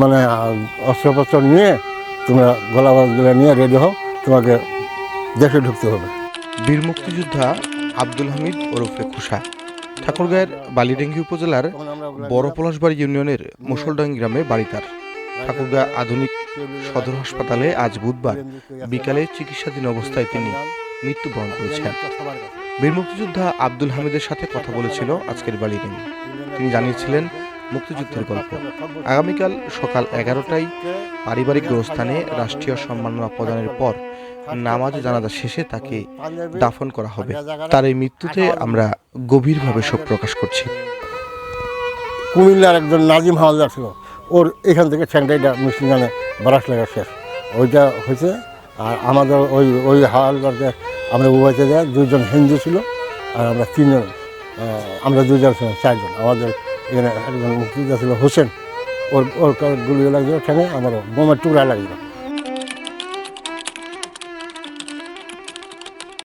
মানে অস্ত্রপত্র নিয়ে তোমরা গলাবাজগুলো নিয়ে রেডি হও, তোমাকে দেশে ঢুকতে হবে। বীর মুক্তিযোদ্ধা আব্দুল হামিদ ওরফে খুশা। ঠাকুরগাঁয়ের বালিডাঙ্গি উপজেলার বড় পলাশবাড়ি ইউনিয়নের মুসলডাঙ্গি গ্রামে বাড়ি তার। ঠাকুরগাঁ আধুনিক সদর হাসপাতালে আজ বুধবার বিকালে চিকিৎসাধীন অবস্থায় তিনি মৃত্যুবরণ করেছেন। বীর মুক্তিযোদ্ধা আব্দুল হামিদের সাথে কথা বলেছিল আজকের বালিডাঙ্গি। তিনি জানিয়েছিলেন মুক্তিযুদ্ধের গল্প। আগামীকাল সকাল এগারোটায় পারিবারিক গোরস্থানে রাষ্ট্রীয় সম্মাননা প্রদানের পর নামাজ জানাজা শেষে তাকে দাফন করা হবে। তার এই মৃত্যুতে আমরা গভীরভাবে শোক প্রকাশ করছি। কুমিল্লার একজন নাজিম হাওয়ালদার ছিল। ওর এখান থেকে ঠ্যাংটাইটা মিশিগানে বারাস লাগা শেষ। ওইটা হয়েছে, আর আমাদের ওই ওই হাওয়ালদারকে আমরা উভয়তে দেয় দুইজন হিন্দু ছিল, আর আমরা তিনজন আমরা দুজন ছিলাম, চারজন। আমাদের এখানে একজন মুক্তিযোদ্ধা ছিল হোসেন। ওর ওর গুলি লাগছিল ঠ্যাঙে আমার বোমার টুকরা লাগল